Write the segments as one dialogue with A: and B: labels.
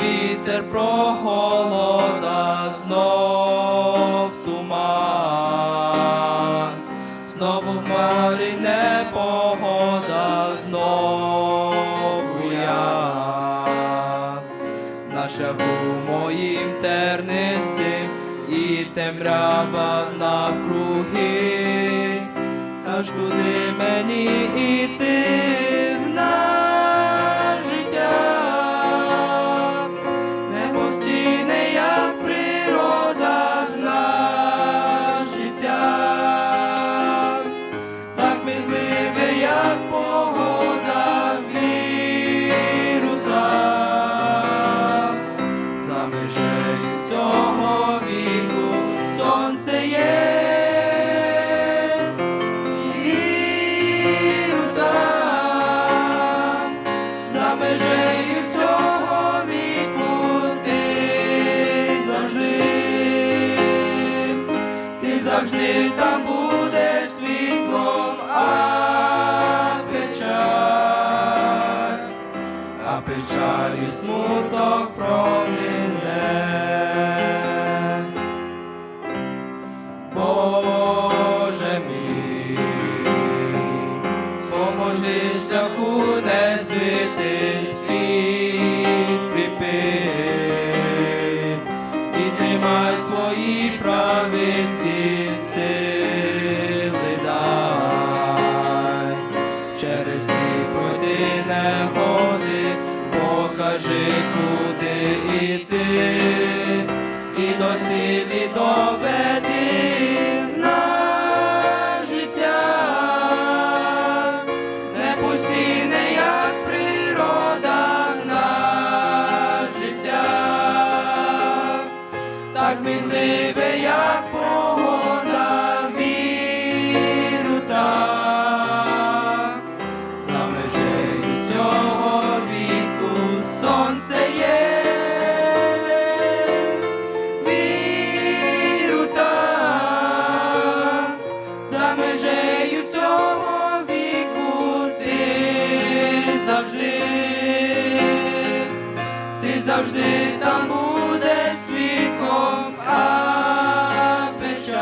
A: вітер прохолода, знов туман, знову хмарі непогода, знову я. На шляху моїм тернистим і темрява навкруги, та ж куди мені іти смуток проміне. Боже мій, поможи шляху не збитись, підкріпи. І тримай свої правиці сили дай. Через ці пройди негоди, покажи, куди іти, і до цілі доведи наше життя, не постійне, як природа наше життя, так мінливе, як завжди там будеш світлом, а печаль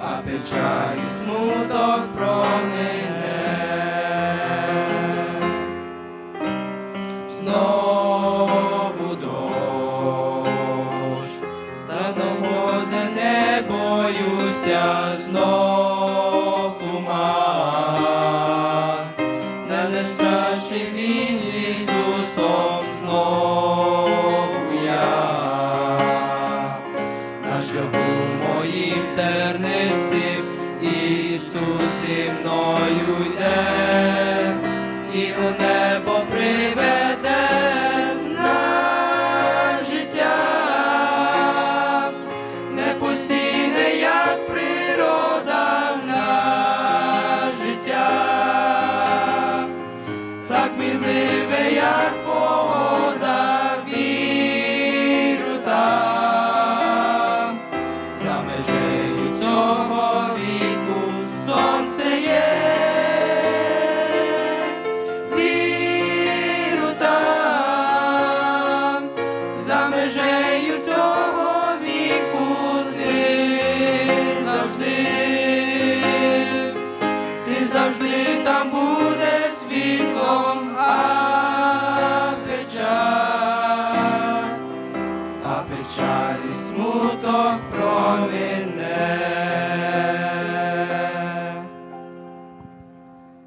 A: а печаль і смуток промине. Знову дощ, та нагоди не боюся, на шляху моїм тернистим Ісус зі мною йде, і у небо печаль і смуток проміне.